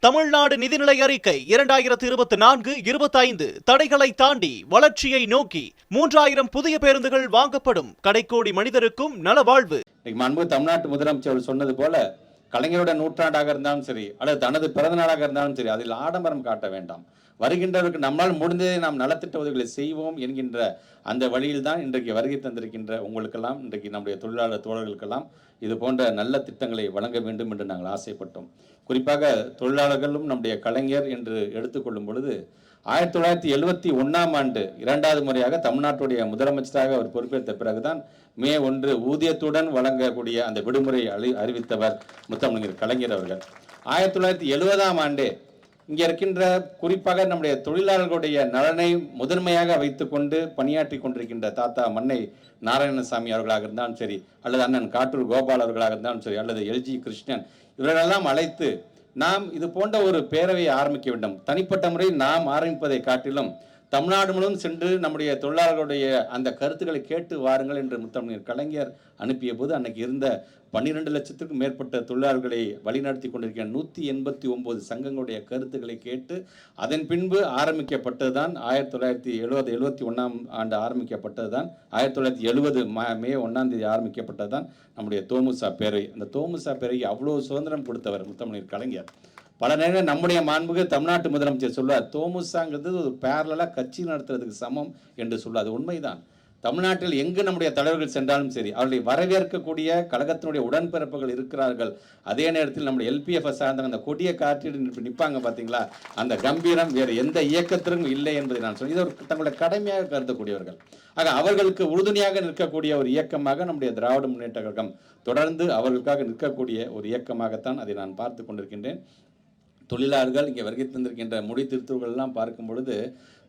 தமிழ்நாடு நிதிநிலை அறிக்கை இரண்டாயிரத்து இருபத்தி நான்கு இருபத்தைந்து தடைகளை தாண்டி வளர்ச்சியை நோக்கி மூன்றாயிரம் புதிய பேருந்துகள் வாங்கப்படும். கடைக்கோடி மனிதருக்கும் நலவாழ்வு. இன்னைக்கு மாண்பு தமிழ்நாட்டு முதலமைச்சர் சொன்னது போல கலைஞரோட நூற்றாண்டாக இருந்தாலும் சரி அல்லது தனது பிறந்த நாளாக இருந்தாலும் சரி அதில் ஆடம்பரம் காட்ட வேண்டாம். வருகின்றவருக்கு நம்மால் முடிந்ததை நாம் நலத்திட்ட உதவிகளை செய்வோம் என்கின்ற அந்த வழியில் தான் இன்றைக்கு வருகை தந்திருக்கின்ற உங்களுக்கெல்லாம் இன்றைக்கு நம்முடைய தொழிலாளர் தோழர்களுக்கெல்லாம் இது போன்ற நல்ல திட்டங்களை வழங்க வேண்டும் என்று நாங்கள் ஆசைப்பட்டோம். குறிப்பாக தொழிலாளர்களும் நம்முடைய கலைஞர் என்று எடுத்துக்கொள்ளும் பொழுது ஆயிரத்தி தொள்ளாயிரத்தி எழுபத்தி ஒன்றாம் ஆண்டு இரண்டாவது முறையாக தமிழ்நாட்டுடைய முதலமைச்சராக அவர் பொறுப்பேற்ற பிறகுதான் மே ஒன்று ஊதியத்துடன் வழங்கக்கூடிய அந்த விடுமுறை அறி அறிவித்தவர் முத்தமிழர் கலைஞர் அவர்கள். ஆயிரத்தி தொள்ளாயிரத்தி எழுபதாம் ஆண்டே இங்கே இருக்கின்ற குறிப்பாக நம்முடைய தொழிலாளர்களுடைய நலனை முதன்மையாக வைத்துக்கொண்டு பணியாற்றி கொண்டிருக்கின்ற தாத்தா மன்னை நாராயணசாமி அவர்களாக இருந்தாலும் சரி அல்லது அண்ணன் காட்டூர் கோபால் அவர்களாக இருந்தாலும் சரி அல்லது எல்ஜி கிருஷ்ணன் இவர்களெல்லாம் அழைத்து நாம் இது போன்ற ஒரு பேரவையை ஆரம்பிக்க வேண்டும். தனிப்பட்ட முறையில் நாம் ஆரம்பிப்பதை காட்டிலும் தமிழ்நாடு முழுவதும் சென்று நம்முடைய தொழிலாளர்களுடைய அந்த கருத்துக்களை கேட்டு வாருங்கள் என்று முத்தமிழர் கலைஞர் அனுப்பிய போது அன்னைக்கு இருந்த பன்னிரெண்டு லட்சத்துக்கும் மேற்பட்ட தொழிலாளர்களை வழிநடத்தி கொண்டிருக்கிற நூற்றி எண்பத்தி ஒன்பது சங்கங்களுடைய கருத்துக்களை கேட்டு அதன் பின்பு ஆரம்பிக்கப்பட்டது தான் ஆயிரத்தி தொள்ளாயிரத்தி எழுபது எழுபத்தி ஒன்றாம் ஆண்டு ஆரம்பிக்கப்பட்டது தான் ஆயிரத்தி தொள்ளாயிரத்தி எழுபது மே ஒன்றாம் தேதி ஆரம்பிக்கப்பட்டது தான் நம்முடைய தோமுசா பேரவை. அந்த தோமுசா பேரவைக்கு அவ்வளோ சுதந்திரம் கொடுத்தவர் முத்தமிழர் கலைஞர். பல நேரம் நம்முடைய மாண்புக்கு தமிழ்நாட்டு முதலமைச்சர் சொல்லுவார் தோமுசாங்கிறது ஒரு பேரலாக கட்சி நடத்துறதுக்கு சமம் என்று சொல்லுவார் அது உண்மைதான். தமிழ்நாட்டில் எங்கு நம்முடைய தலைவர்கள் சென்றாலும் சரி அவர்களை வரவேற்கக்கூடிய கழகத்தினுடைய உடன்பிறப்புகள் இருக்கிறார்கள். அதே நேரத்தில் நம்முடைய எல்பிஎஃப் சார்ந்த அந்த கொடிய காற்றில் நிற்பாங்க பார்த்தீங்களா அந்த கம்பீரம் வேறு எந்த இயக்கத்திற்கும் இல்லை என்பதை நான் சொல்லி இது ஒரு தங்களுடைய கடமையாக கருதக்கூடியவர்கள். ஆக அவர்களுக்கு உறுதுணையாக நிற்கக்கூடிய ஒரு இயக்கமாக நம்முடைய திராவிட முன்னேற்ற கழகம் தொடர்ந்து அவர்களுக்காக நிற்கக்கூடிய ஒரு இயக்கமாகத்தான் அதை நான் பார்த்து கொண்டிருக்கின்றேன். தொழிலாளர்கள் இங்கே வருகை தந்திருக்கின்ற முடி திருத்தூர்கள்லாம் பார்க்கும் பொழுது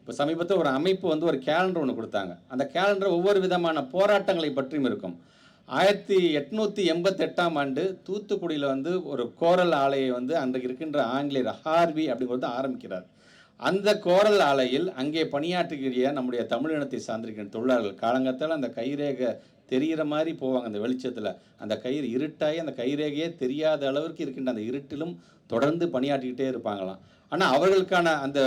இப்போ சமீபத்தில் ஒரு அமைப்பு வந்து ஒரு கேலண்டர் ஒன்று கொடுத்தாங்க. அந்த கேலண்டர் ஒவ்வொரு விதமான போராட்டங்களை பற்றியும் இருக்கும். ஆயிரத்தி எட்நூற்றி எண்பத்தெட்டாம் ஆண்டு தூத்துக்குடியில் வந்து ஒரு கோரல் ஆலையை வந்து அன்றைக்கு இருக்கின்ற ஆங்கிலேயர் ஹார்வி அப்படிங்கிறது ஆரம்பிக்கிறார். அந்த கோரல் ஆலையில் அங்கே பணியாற்றுகிற நம்முடைய தமிழினத்தை சார்ந்திருக்கிற தொழிலாளர்கள் காலங்கத்தால் அந்த கைரேக தெரிகிற மாதிரி போவாங்க. அந்த வெளிச்சத்தில் அந்த கயிறு இருட்டாகி அந்த கைரேகையே தெரியாத அளவிற்கு இருக்கின்ற அந்த இருட்டிலும் தொடர்ந்து பணியாற்றிக்கிட்டே இருப்பாங்களாம். ஆனால் அவர்களுக்கான அந்த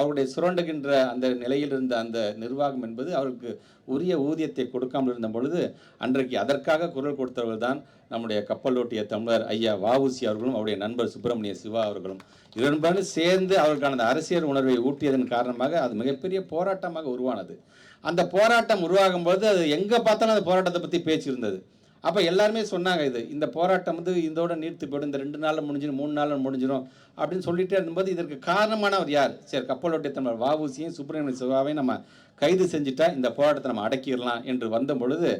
அவருடைய சுரண்டுகின்ற அந்த நிலையில் இருந்த அந்த நிர்வாகம் என்பது அவருக்கு உரிய ஊதியத்தை கொடுக்காமல் இருந்த பொழுது அன்றைக்கு அதற்காக குரல் கொடுத்தவர்கள் தான் நம்முடைய கப்பலோட்டிய தமிழர் ஐயா வஉசி அவர்களும் அவருடைய நண்பர் சுப்பிரமணிய சிவா அவர்களும். இரண்டு சேர்ந்து அவர்களுக்கான அந்த அரசியல் உணர்வை ஊட்டியதன் காரணமாக அது மிகப்பெரிய போராட்டமாக உருவானது. அந்த போராட்டம் உருவாகும் போது அது எங்கே பார்த்தாலும் அந்த போராட்டத்தை பற்றி பேச்சு இருந்தது அப்போ எல்லாருமே சொன்னாங்க இது இந்த போராட்டம் வந்து இதோட நீர்த்து போயிடும் இந்த ரெண்டு நாளில் முடிஞ்சிடும் மூணு நாளில் முடிஞ்சிடும் அப்படின்னு சொல்லிகிட்டே இருந்தபோது இதற்கு காரணமானவர் யார்? சரி கப்பலோட்டிய தமிழர் வாவூசியும் சுப்பிரமணிய சிவாவையும் நம்ம கைது செஞ்சுட்டா இந்த போராட்டத்தை நம்ம அடக்கிடலாம் என்று வந்த பொழுது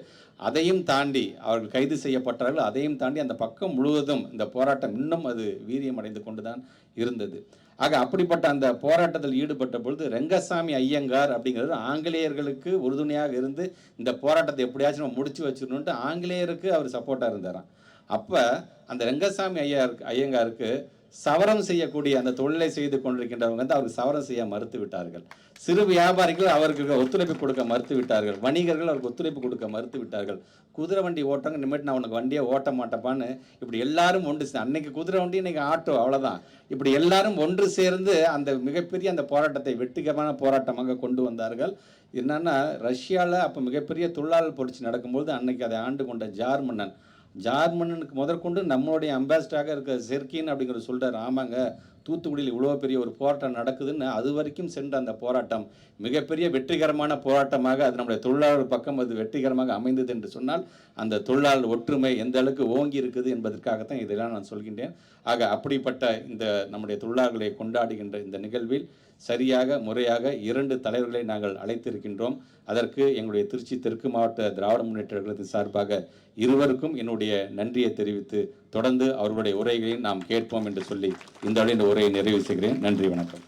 அதையும் தாண்டி அவர்கள் கைது செய்யப்பட்டார்கள். அதையும் தாண்டி அந்த பக்கம் முழுவதும் இந்த போராட்டம் இன்னும் அது வீரியம் அடைந்து கொண்டு தான் இருந்தது. ஆக அப்படிப்பட்ட அந்த போராட்டத்தில் ஈடுபட்ட பொழுது ரெங்கசாமி ஐயங்கார் அப்படிங்கிறது ஆங்கிலேயர்களுக்கு உறுதுணையாக இருந்து இந்த போராட்டத்தை எப்படியாச்சும் நம்ம முடிச்சு வச்சிடணுன்ட்டு ஆங்கிலேயருக்கு அவர் சப்போர்ட்டாக இருந்தாராம். அப்போ அந்த ரெங்கசாமி ஐயா ஐயங்காருக்கு சவரம் செய்யக்கூடிய அந்த தொழிலை செய்து கொண்டிருக்கின்றவங்க வந்து அவருக்கு சவரம் செய்ய மறுத்து விட்டார்கள். சிறு வியாபாரிகள் அவருக்கு ஒத்துழைப்பு கொடுக்க மறுத்து விட்டார்கள். வணிகர்கள் அவருக்கு ஒத்துழைப்பு கொடுக்க மறுத்து விட்டார்கள். குதிரை வண்டி ஓட்டங்க இனிமேட்டு நான் உனக்கு வண்டியை ஓட்ட மாட்டேப்பான்னு இப்படி எல்லாரும் ஒன்று அன்னைக்கு குதிரை வண்டி இன்னைக்கு ஆட்டோ அவ்வளோதான் இப்படி எல்லாரும் ஒன்று சேர்ந்து அந்த மிகப்பெரிய அந்த போராட்டத்தை வெற்றிகரமான போராட்டமாக கொண்டு வந்தார்கள். என்னன்னா ரஷ்யாவில் அப்போ மிகப்பெரிய தொழிலாளர் புரட்சி நடக்கும்போது அன்னைக்கு அதை ஆண்டு கொண்ட ஜார் மன்னன் ஜார்மன்னனுக்கு முதற்கொண்டு நம்மளுடைய அம்பாசிடராக இருக்க செர்கின் அப்படிங்கிற சொல்கிறார் ஆமாங்க. தூத்துக்குடியில் இவ்வளோ பெரிய ஒரு போராட்டம் நடக்குதுன்னு அது வரைக்கும் சென்ற அந்த போராட்டம் மிகப்பெரிய வெற்றிகரமான போராட்டமாக அது நம்முடைய தொழிலாளர் பக்கம் அது வெற்றிகரமாக அமைந்தது என்று சொன்னால் அந்த தொழிலாளர் ஒற்றுமை எந்த அளவுக்கு ஓங்கி இருக்குது என்பதற்காகத்தான் இதெல்லாம் நான் சொல்கின்றேன். ஆக அப்படிப்பட்ட இந்த நம்முடைய தொழிலாளர்களை கொண்டாடுகின்ற இந்த நிகழ்வில் சரியாக முறையாக இரண்டு தலைவர்களை நாங்கள் அழைத்திருக்கின்றோம். அதற்கு எங்களுடைய திருச்சி தெற்கு மாவட்ட திராவிட முன்னேற்ற கழகத்தின் சார்பாக இருவருக்கும் என்னுடைய நன்றியை தெரிவித்து தொடர்ந்து அவர்களுடைய உரைகளை நாம் கேட்போம் என்று சொல்லி இந்த அளவில் இந்த உரையை நிறைவு செய்கிறேன். நன்றி வணக்கம்.